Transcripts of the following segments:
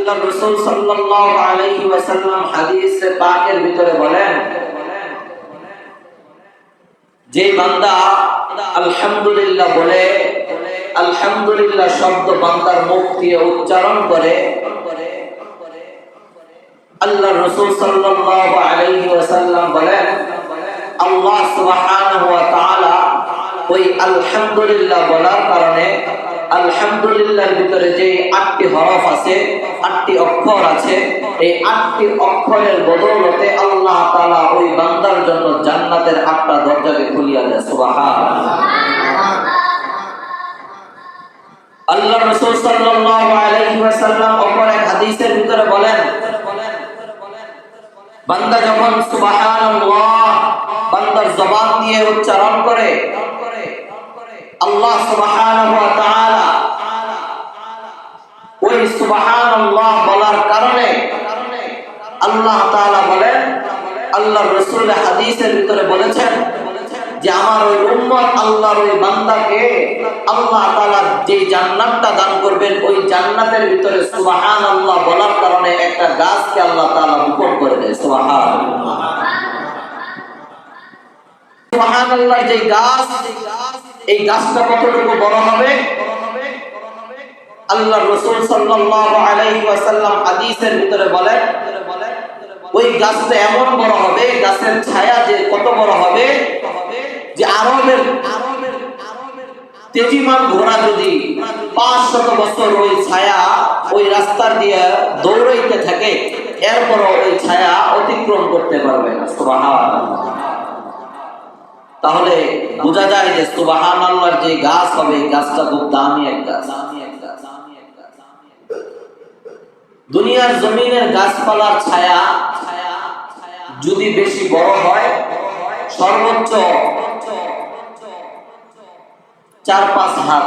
আল্লাহ রাসূল সাল্লাল্লাহু আলাইহি ওয়াসাল্লাম হাদিসে পাকের ভিতরে বলেন, যে বান্দা আলহামদুলিল্লাহ বলে, আলহামদুলিল্লাহ শব্দ বান্দার মুখ দিয়ে উচ্চারণ করে আল্লাহ রসুল সাল্লাল্লাহু আলাইহি ওয়াসাল্লাম বলেন, আল্লাহ সুবহানাহু ওয়া তাআলা ওই আলহামদুলিল্লাহ বলার কারণে আলহামদুলিল্লাহর ভিতরে যে আটটি হরফ আছে, আটটি অক্ষর আছে, এই আটটি অক্ষরের বদৌলতে আল্লাহ তাআলা ওই বান্দার জন্য জান্নাতের আটটা দরজাকে খুলিয়া দেয় সুবহানাল্লাহ। আল্লাহ রাসূল সাল্লাল্লাহু আলাইহি ওয়াসাল্লাম অপর এক হাদিসের ভিতরে বলেন, বান্দা যখন সুবহানাল্লাহ বান্দার জবান দিয়ে উচ্চারণ করে আল্লাহ ওই সুবহানাল্লাহ বলার কারণে আল্লাহ তাআলা বলেন আল্লাহ রাসূল হাদিসের ভিতরে বলেছেন যে আমার ওই উম্মত আল্লাহর ওই বান্দাকে আল্লাহ তাআলা যে জান্নাতটা দান করবেন, ওই জান্নাতের ভিতরে সুবহানাল্লাহ বলার কারণে একটা গাছকে আল্লাহ তাআলা রোপণ করে দেয়, সুবহানাল্লাহ। সুবহানাল্লাহ যে গাছ, এই গাছটা কতটুকু বড় হবে? আল্লাহ রাসূল সাল্লাল্লাহু আলাইহি ওয়াসাল্লাম হাদিসের ভিতরে বলেন, ওই গাছটা এমন বড় হবে, গাছের ছায়া যে কত বড় হবে, যে আরবের তেজিমান ঘোড়া যদি পাঁচ শত বছর ওই ছায়া ওই রাস্তা দিয়ে দৌড়াইতে থাকে, এরপরও ওই ছায়া অতিক্রম করতে পারবে না, সুবহানাল্লাহ। তাহলে বোঝা যায় যে সুবাহান আল্লাহর যে গাছ হবে গাছটা খুব দামি এক গাছ। দুনিয়ার জমিনের গাছপালার ছায়া যদি বেশি বড় হয়, সর্বোচ্চ চার পাঁচ হাত।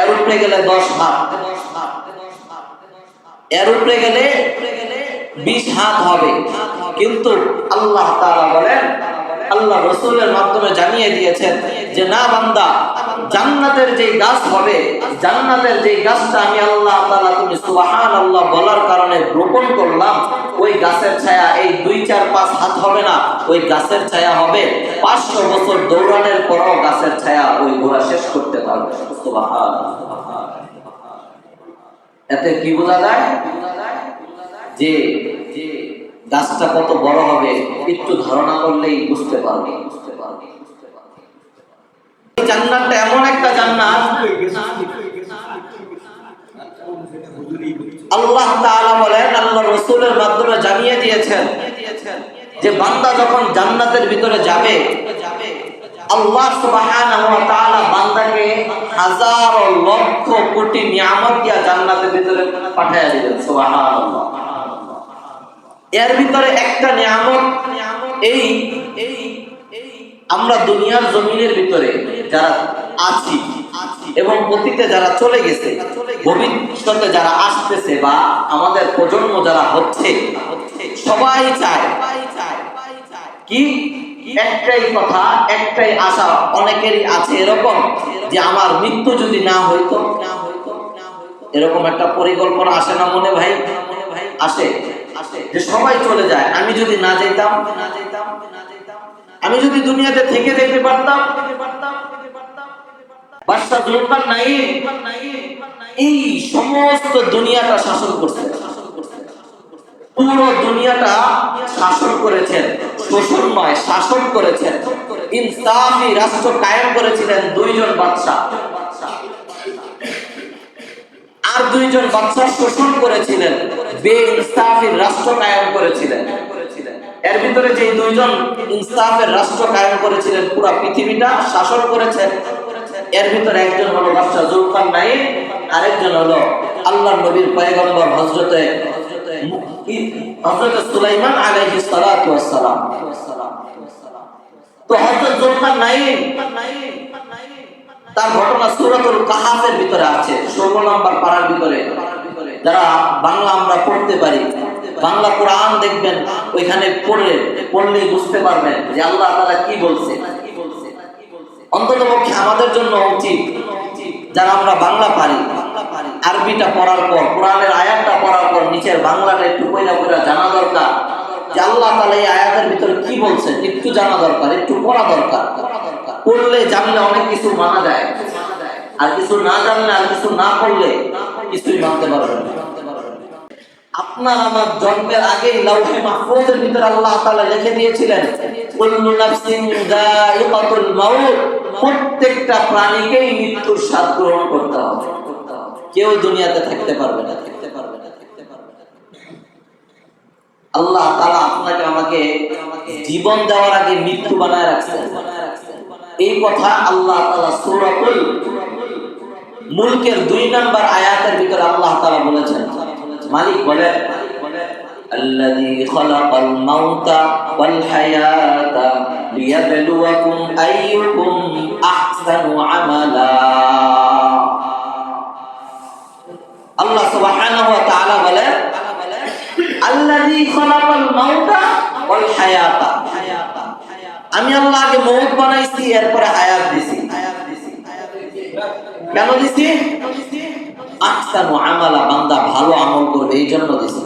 এর উপরে গেলে দশ হাত। এর উপরে গেলে বিশ হাত হবে। কিন্তু আল্লাহ তাআলা বলেন আল্লাহ রসুলের মাধ্যমে জানিয়ে দিয়েছেন যে, না বান্দা, জান্নাতের যে গাছ হবে, জান্নাতের যে গাছটা আমি আল্লাহ তাআলা তুমি সুবহান আল্লাহ বলার কারণে রোপণ করলাম, ওই গাছের ছায়া এই দুই, চার, পাঁচ হাত হবে না, ওই গাছের ছায়া হবে পাঁচশো বছর দৌড়ানোর পরও গাছের ছায়া ওই ঘোড়া শেষ করতে পারবে। সুবহান এতে কি বোঝা যায়? যে গাছটা কত বড় হবে, একটু ধারণা করলেই বুঝতে পারবে। জান্নাতটা এমন একটা জান্নাত। আল্লাহ তাআলা বলেন রাসূলের মাধ্যমে জানিয়ে দিয়েছেন যে বান্দা যখন জান্নাতের ভিতরে যাবে, আল্লাহ সুবহানাহু ওয়া তাআলা বান্দাকে হাজার লক্ষ কোটি নিয়ামত জান্নাতের ভিতরে পাঠিয়ে দিবেন, সুবহানাল্লাহ। এর ভিতরে একটা নিয়ামত, এই এই আমরা দুনিয়ার জমিনের ভিতরে যারা আছি এবং অতীতে যারা চলে গেছে, ভবিষ্যতে যারা আসতেছে বা আমাদের প্রজন্ম যারা হচ্ছে, সবাই চায়। কি? একটাই কথা, একটাই আশা, অনেকেরই আছে এরকম যে আমার মৃত্যু যদি না হইতো, এরকম একটা পরিকল্পনা আসে না মনে ভাই মনে ভাই? আসে। যে সবাই চলে যায়। আমি যদি না যেতাম, আমি যদি দুনিয়াতে থেকে দেখতে পারতাম, বাদশা জুলকার নাই এই সমস্ত দুনিয়াটা শাসন করছে। পুরো দুনিয়াটা শাসন করেছেন শোষণ নয় শাসন করেছেন রাষ্ট্র কায়েম করেছিলেন দুইজন আর দুইজন শোষণ করেছিলেন। বে ইনসাফির রাষ্ট্র কায়েম করেছিলেন। এর ভিতরে যে দুইজন ইনসাফের রাষ্ট্র কায়েম করেছিলেন, পুরো পৃথিবীটা শাসন করেছেন। এর ভিতরে একজন হলো বাদশা জুলকার নাইন আরেকজন হলো আল্লাহ নবীর পয়গম্বর হজরতে হজরত সুলাইমান আলাইহিস সালাতু ওয়াস সালাম তো তার ঘটনা সূরাতুল কাহাফের ভিতরে আছে। 16 নম্বর পারার ভিতরে যারা বাংলা আমরা পড়তে পারি, বাংলা কোরআন দেখবেন, ওইখানে পড়লে, পড়লেই বুঝতে পারবেন যে আল্লাহ তাআলা কি বলছে। অন্তত পক্ষে আমাদের জন্য উচিত, যারা আমরা বাংলা পারি, আরবিটা পড়ার পর, কোরআনের আয়াতটা পড়ার পর, নিচের বাংলাটা একটু কইরা কইরা জানা দরকার, যে আল্লাহ তাআলা এই আয়াতের ভিতরে কি বলছেন একটু জানা দরকার, একটু পড়া দরকার। পড়লে জানলে অনেক কিছু মানা যায়, আর কিছু না জানলে আর কিছু না পড়লে কিছুই মানতে পারবেন আপনার আমার জন্মের মাহফুজের ভিতরে আল্লাহ তাআলা লিখে দিয়েছিলেন, কুল্লু নাফসিন যায়িকাতুল মাউত, প্রত্যেকটা মৃত্যুর স্বাদ গ্রহণ করতে হবে। কেউ দুনিয়াতে থাকতে পারবে না থাকতে পারবে না থাকতে পারবে না। আল্লাহ তাআলা আপনাকে আমাকে জীবন দেওয়ার আগে মৃত্যু বানায় রাখছেন। এই কথা আল্লাহ তাআলা সূরাতুল মুলকের দুই নাম্বার আয়াতের ভিতরে আল্লাহ তাআলা বলেছেন মালিক বলেন الذي خلق الموت والحياة ليبلوكم أيكم أحسن عملا আল্লাহ সুবহানাহু ওয়া তাআলা বলেন আল্লাযী খালাকাল মাউতা ওয়াল হায়াতা আমি আল্লাহ আগে মউত বানাইছি এরপরে হায়াত দিছি কেন দিছি? আহসানু আমালা, বান্দা ভালো আমল করবে, এই জন্য দিছি।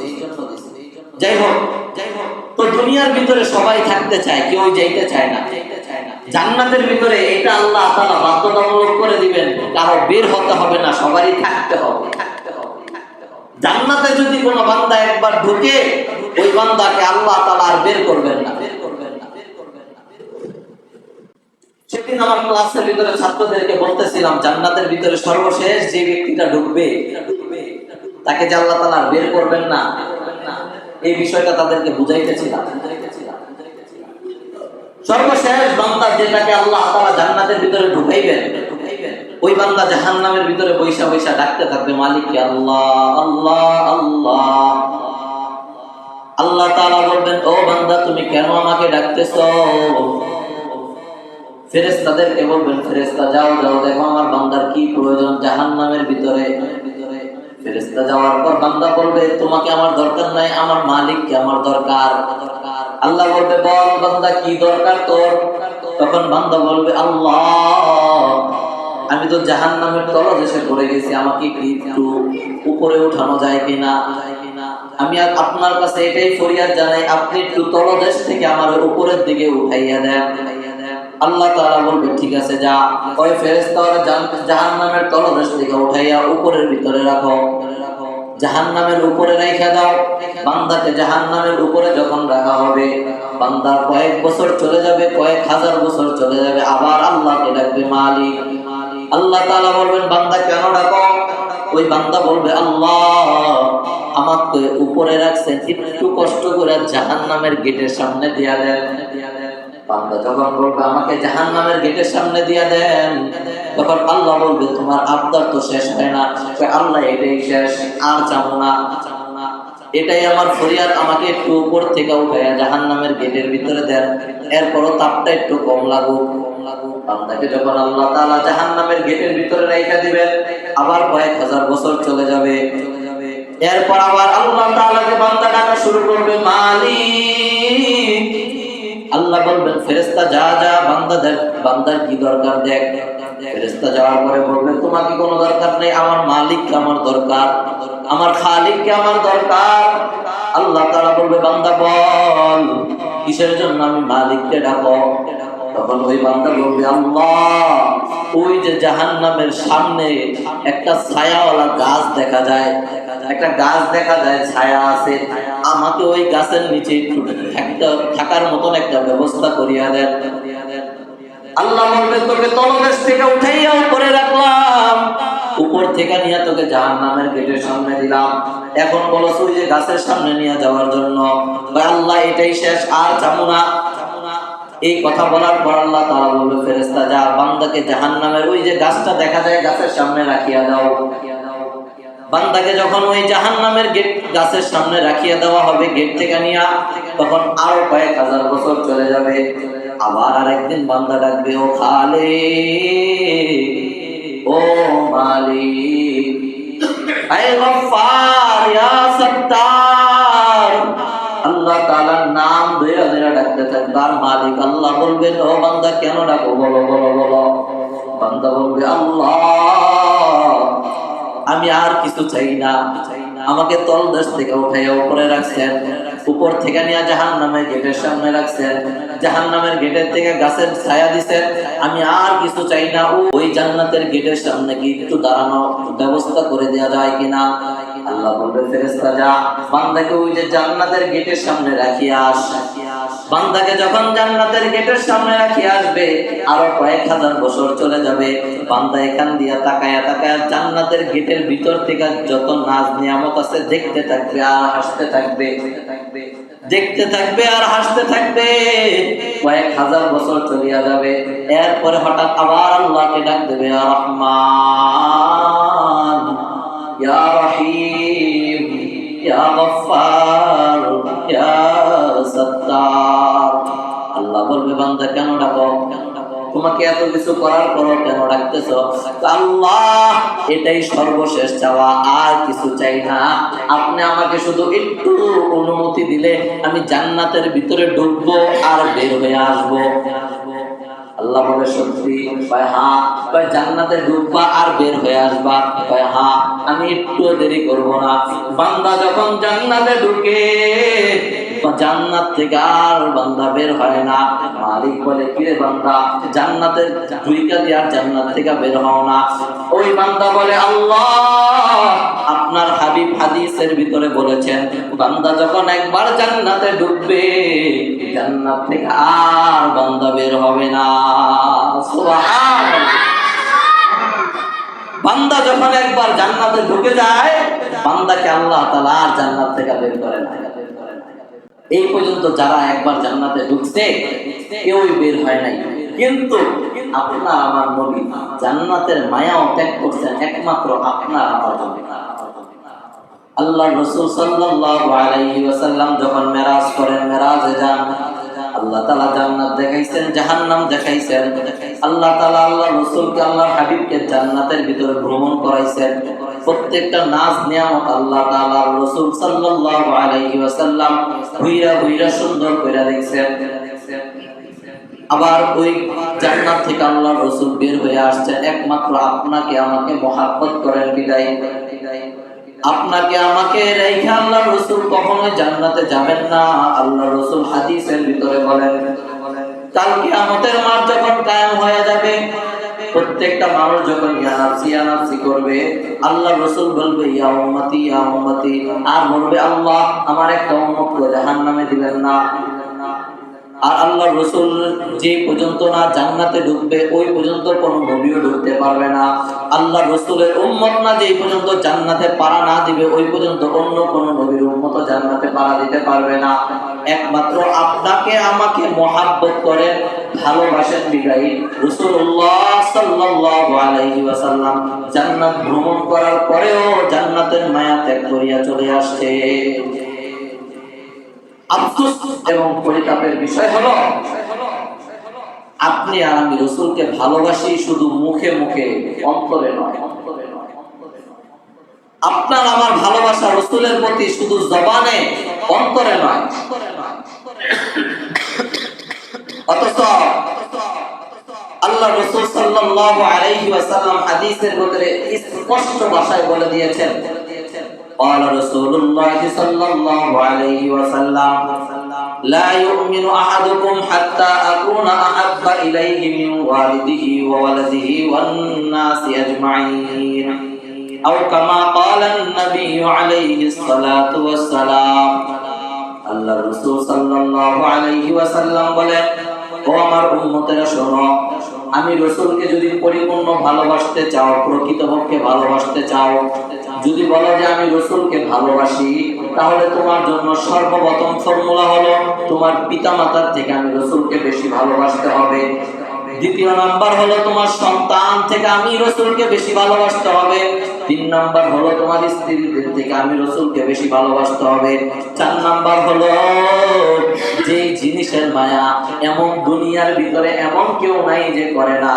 যাই হোক যাই হোক, তো দুনিয়ার ভিতরে সবাই থাকতে চায় কেউ যাইতে চায় না। জান্নাতের ভিতরে এটা আল্লাহ তাআলা বাধ্যতামূলক করে দিবেন, কারও বের হতে হবে না, সবারই থাকতে হবে। জান্নাতে যদি কোনো বান্দা একবার ঢুকে, ওই বান্দাকে আল্লাহ তালা আর বের করবেন না বের করবেন না বের করবেন না সেদিন আমার ক্লাসের ভিতরে ছাত্রদেরকে বলতেছিলাম, জান্নাতের ভিতরে সর্বশেষ যে ব্যক্তিটা ঢুকবে, তাকে যে তাআলা বের করবেন না, এই বিষয়টা তাদেরকে বুঝাইতেছিলাম। সর্বশেষ বান্দা যেটাকে আল্লাহ জান্নাতের ভিতরে ঢুকাইবেন, ওই বান্দা জাহান্নামের ভিতরে বৈশা বৈশা ডাকতে থাকবে মালিককে আল্লাহ আল্লাহ আল্লাহ। আল্লাহ তাআলা বলবেন, ও বান্দা, তুমি কেন আমাকে ডাকতেছো? ফেরেশতাদেরকে বলবেন ফেরেশতা, যাও যাও, দেখো আমার বান্দার কি প্রয়োজন জাহান্নামের ভিতরে। ফেরেশতা যাওয়ার পর বান্দা বলবে, তোমাকে আমার দরকার নাই, আমার মালিককে আমার দরকার। আল্লাহ বলবে, বল বান্দা, কি দরকার তোর? তখন বান্দা বলবে, আল্লাহ, আমি তো জাহান জাহান্নামের তলদেশে পড়ে গেছি, আমাকে কি একটু উপরে উঠানো যায় কিনা? আমি আর আপনার কাছে এটাই ফরিয়াদ জানাই, আপনি একটু তলদেশ থেকে আমার উপরের দিকে উঠাইয়া দেন। আল্লাহ তাআলা বলবে, ঠিক আছে, যা। ওই ফেরেশতা ওরা জাহান্নামের তলদেশ থেকে উঠাইয়া উপরের ভিতরে রাখো। জাহান্নামের উপরে রেখে দাও। বান্দাকে জাহান্নামের উপরে যখন রাখা হবে বান্দার কয়েক বছর চলে যাবে, কয়েক হাজার বছর চলে যাবে। আবার আল্লাহকে ডাকবে মালিক। আল্লাহ তাআলা বলবেন, বান্দা, কেন ডাকো? ওই বান্দা বলবে, আল্লাহ, আমাকে উপরে রাখছেন। একটু কষ্ট করে জাহান্নামের গেটের সামনে দিয়া দেন। বান্দা যখন বলবে, আমাকে জাহান্নামের গেটের সামনে দেন, তখন আল্লাহ বলবে, তোমার আবদার তো শেষ হয় না। আল্লাহ, এটাই শেষ, আর চাবো না। এটাই আমার ফরিয়াদ, আমাকে একটু উপর থেকে উঠাইয়া জাহান্নামের গেটের ভিতরে দেন। এরপরও তাপটা একটু কম লাগুক। বান্দাকে যখন আল্লাহ তাআলা জাহান্নামের গেটের ভিতরে রাইখা দিবেন আবার কয়েক হাজার বছর চলে যাবে চলে যাবে। এরপর আবার আল্লাহ তাআলাকে বান্দা ডাকা শুরু করবে, মালিক আল্লাহ বলবেন ফেরেস্তা যা যা বান্দাদের বান্দার কি দরকার দেখ? ফেরেস্তা যাওয়ার পরে বলবে তোমাকে কোনো দরকার নেই, আমার মালিক আমার দরকার? আমার খালিককে আমার দরকার? আল্লাহ তারা বলবে, বান্দা বল, কিসের জন্য আমি মালিককে ডাকো? তখন ওই বান্দা বলবে, আল্লাহ, ওই যে জাহান্নামের সামনে একটা ছায়াওয়ালা গাছ দেখা যায়, একটা গাছ দেখা যায়, ছায়া আছে, আমাকে ওই গাছের নিচে একটু থাকার মতন একটা ব্যবস্থা করিয়া দেন। আল্লাহ বলবে, তোকে তলদেশ থেকে উঠাইয়া উপরে রাখলাম। উপর থেকে নিয়ে তোকে জাহান্নামের গেটের সামনে দিলাম। এখন বলো যে গাছের সামনে নিয়ে যাওয়ার জন্য। আল্লাহ, এটাই শেষ, আর চামু না। এই কথা বলার পর আল্লাহ তারা বলবে ফেরেস্তা যা বান্দাকে জাহান্নামের ওই যে গাছটা দেখা যায়, গাছের সামনে রাখিয়া দাও। বান্দাকে যখন ওই জাহান্নামের গেট, গাছের সামনে রাখিয়া দেওয়া হবে, গেট থেকে নিয়া, তখন আরও কয়েক হাজার বছর চলে যাবে। আবার আরেকদিন বান্দা ডাকবে, ও খালে ও মালিক আয় গফফার, ইয়া ধরে ডাকতে থাকবে আর মালিক আল্লাহ বলবেন ও বান্দা, কেন ডাকো? বলো বলো বলো। বান্দা বলবে, আল্লাহ, আমি আর কিছু চাই না। আমাকে তল দেশ থেকে উঠাইয়া উপরে রাখছেন। উপর থেকে নিয়ে জাহান নামের গেটের সামনে রাখছেন। জাহান নামের গেটের থেকে গাছের ছায়া দিছেন। আমি আর কিছু চাই না। ওই জান্নাতের গেটের সামনে কি একটু দাঁড়ানো ব্যবস্থা করে দেওয়া যায় কিনা? আল্লাহ বলবে, ফেরেশতা, যা। বান্দাকে ওই যে জান্নাতের গেটের সামনে রাখিয়া আস। বান্দাকে যখন জান্নাতের গেটের সামনে রাখি আসবে, আরও কয়েক হাজার বছর চলে যাবে। বান্দা এখান দিয়া তাকায়া তাকায়া জান্নাতের গেটের ভিতর থেকে যত নাজ নিয়ামত আছে, দেখতে থাকবে আর হাসতে থাকবে। দেখতে থাকবে আর হাসতে থাকবে। কয়েক হাজার বছর চলিয়া যাবে। এরপরে হঠাৎ আবার আল্লাহকে ডাক দেবে আর রহমান, ইয়া রহিম, ইয়া গফফার, ইয়া বলবে, বান্দা, কেন ডাকো? তোমাকে এত কিছু করার পরও কেন ডাকতেছ? আল্লাহ, এটাই সর্বশেষ চাওয়া, আর কিছু চাই না। আপনি আমাকে শুধু একটু অনুমতি দিলে আমি জান্নাতের ভিতরে ঢুকবো আর বের হয়ে আসব। আল্লাহ বলে, সত্যি হ্যাঁ জান্নাতে ঢুকবা আর বের হয়ে আসবা হ্যাঁ আমি একটু দেরি করব না। বান্দা যখন জান্নাতে ঢুকে জান্নাত থেকে আর বান্দা বের হয় না। মালিক বলে, কিরে বান্দা, জান্নাতের ঢুইকা দিয়ে আর জান্নাত থেকে বের হও না। ওই বান্দা বলে, আল্লাহ! আপনার হাবিব হাদিসের ভিতরে বলেছেন, বান্দা যখন একবার জান্নাতে ঢুকবে জান্নাত থেকে আর বান্দা বের হবে না। বান্দা যখন একবার জান্নাতে ঢুকে যায়, বান্দাকে আল্লাহ তালা আর জান্নাত থেকে বের করে না। এই পর্যন্ত যারা একবার জান্নাতে ঢুকছে, কেউই বের হয় নাই। কিন্তু আপনার আমার নবী জান্নাতের মায়াও ত্যাগ করছেন একমাত্র আপনার আমার জন্য। আল্লাহ রসুল সাল্লাল্লাহু আলাইহি ওয়াসাল্লাম যখন মেরাজ করেন, মেরাজে যান, আল্লাহ তাআলা জান্নাত দেখাইছেন, জাহান্নাম দেখাইছেন। আল্লাহ তাআলা আল্লাহ রসুলকে আল্লাহ হাবিবকে জান্নাতের ভিতরে ভ্রমণ করাইছেন। প্রত্যেকটা নাজ নিয়ামত আল্লাহ তাআলা রসুল সাল্লাল্লাহু আলাইহি ওয়াসাল্লাম হুইরা হুইরা সুন্দর কইরা দেখছেন আবার ওই জান্নাত থেকে আল্লাহ রসুল বের হয়ে আসছেন একমাত্র আপনাকে আমাকে মহাব্বত করেন বিদায়। আপনাকে আমাকে রেখে আল্লাহ রসুল কখনোই জান্নাতে যাবেন না। আল্লাহ রসুল হাদিসের ভিতরে বলেন কালকে আমাদের মাঠ যখন কায়েম হয়ে যাবে প্রত্যেকটা মানুষ যখন ইয়ানাফসি ইয়ানাফসি করবে, আল্লাহ রসুল বলবে, ইয়া উম্মতি ইয়া উম্মতি। আর বলবে, আল্লাহ আমার একটা উম্মত জাহান্নামে দিবেন না। আর আল্লাহ রসুল যে পর্যন্ত না জান্নাতে ঢুকবে, ওই পর্যন্ত কোনো নবীও ঢুকতে পারবে না। আল্লাহ রসুলের উম্মত না যে পর্যন্ত জান্নাতে পারা না দিবে, ওই পর্যন্ত অন্য কোনো নবীর উম্মত জান্নাতে পারা দিতে পারবে না। একমাত্র আপনাকে আমাকে মহাব্বত করে ভালোবাসেন বিদায়ী রসুল্লাহ সাল্লাল্লাহু আলাইহি ওয়াসাল্লাম জান্নাত ভ্রমণ করার পরেও জান্নাতের মায়া ত্যাগ করিয়া চলে আসছে। আফসোস এবং পরিতাপের বিষয় হলো, আপনি আর আমি রসুলকে ভালোবাসি শুধু মুখে মুখে, অন্তরে নয়। আপনার আমার ভালোবাসা রসুলের প্রতি শুধু জবানে, অন্তরে নয়। অথচ আল্লাহ রসুল সাল্লাল্লাহু আলাইহি ওয়াসাল্লাম হাদিসের ভিতরে স্পষ্ট ভাষায় বলে দিয়েছেন قال رسول الله صلى الله عليه وسلم لا يؤمن أحدكم حتى أكون أحب إليه من والده وولده والناس أجمعين أو كما قال النبي عليه الصلاة والسلام আল্লাহ রসুল সাল্লাল্লাহু আলাইহি ওয়াসাল্লাম বলেন ও আমার উম্মতেরা, শোনো। আমি রসুলকে যদি পরিপূর্ণ ভালোবাসতে চাও, প্রকৃতপক্ষে ভালোবাসতে চাও, যদি বলা যে আমি রসুলকে ভালোবাসি, তাহলে তোমার জন্য সর্বপ্রথম ফর্মুলা হলো, তোমার পিতা মাতার থেকে আমি রসুলকে বেশি ভালোবাসতে হবে। দ্বিতীয় নাম্বার হলো তোমার সন্তান থেকে আমি রসুলকে বেশি ভালোবাসতে হবে। তিন নাম্বার হলো তোমার স্ত্রীদের থেকে আমি রসুলকে বেশি ভালোবাসতে হবে। চার নাম্বার হলো যে জিনিসের মায়া এমন দুনিয়ার ভিতরে এমন কেউ নাই যে করে না।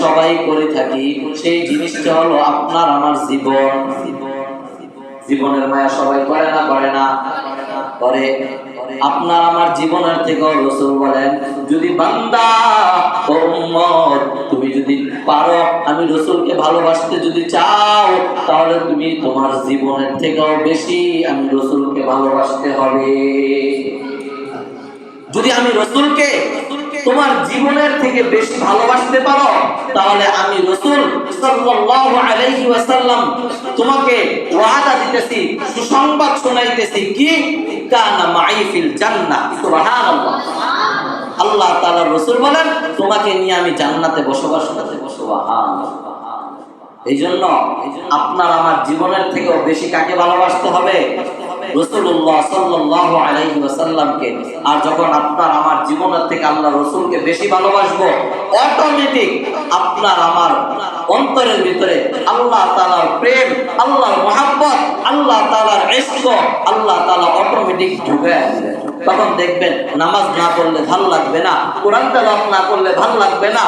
সবাই করে থাকি, সেই জিনিসটা হলো আপনার, আমার জীবন। জীবনের মায়া সবাই করে না করে না, করে। আপনার আমার জীবনের থেকে রসুল বলেন, যদি বান্দা ও তুমি যদি পারো, আমি রসুলকে ভালোবাসতে যদি চাও, তাহলে তুমি তোমার জীবনের থেকেও বেশি আমি রসুলকে ভালোবাসতে হবে। যদি আমি রসুলকে তোমার জীবনের থেকে বেশি ভালোবাসতে পারো, তাহলে আমি রসুল সাল্লাল্লাহু আলাইহি ওয়াসাল্লাম তোমাকে ওয়াদা দিতেছি, সুসংবাদ শোনাইতেছি কি? কানা মাই ফিল জান্নাহ, সুবহানাল্লাহ। আল্লাহ তাআলা রসুল বলেন, তোমাকে নিয়ে আমি জান্নাতে বসবাস করতে সুবহানাল্লাহ। এই জন্য আপনার আমার জীবনের থেকেও বেশি কাকে ভালোবাসতে হবে? রসুল্লাহ সাল্লাহ আলাইহি ওয়াসাল্লামকে, আর যখন আপনার আমার জীবনের থেকে আল্লাহ রসুলকে বেশি ভালোবাসবো অটোমেটিক আপনার আমার অন্তরের ভিতরে আল্লাহ তালার প্রেম, আল্লাহর মহাব্বত, আল্লাহ তালার আল্লাহ তালা অটোমেটিক ঢুকে আসবে। তখন দেখবেন নামাজ না পড়লে ভালো লাগবে না, কোরআন তেলাওয়াত না করলে ভালো লাগবে না,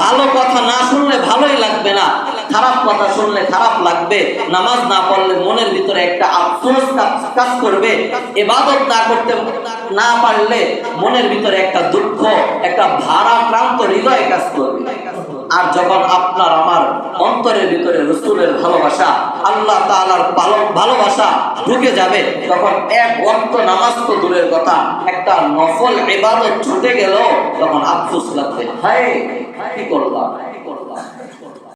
ভালো কথা না শুনলে না খারাপ কথা শুনলে খারাপ লাগবে, নামাজ না পড়লে মনের ভিতরে একটা আফসোস কাজ- করবে এবাদত না করতে না পারলে মনের ভিতরে একটা দুঃখ, একটা ভারাক্রান্ত হৃদয় কাজ করবে। আর যখন আপনার, আমার অন্তরের ভিতরে রসুলের ভালোবাসা, আল্লাহ তাআলার ভালো- ভালোবাসা ঢুকে যাবে, তখন এক ওয়াক্ত নামাজ তো দূরের কথা, একটা নফল ইবাদত ছুটে গেল, তখন আফসোস লাগবে, হায়, কি করলাম?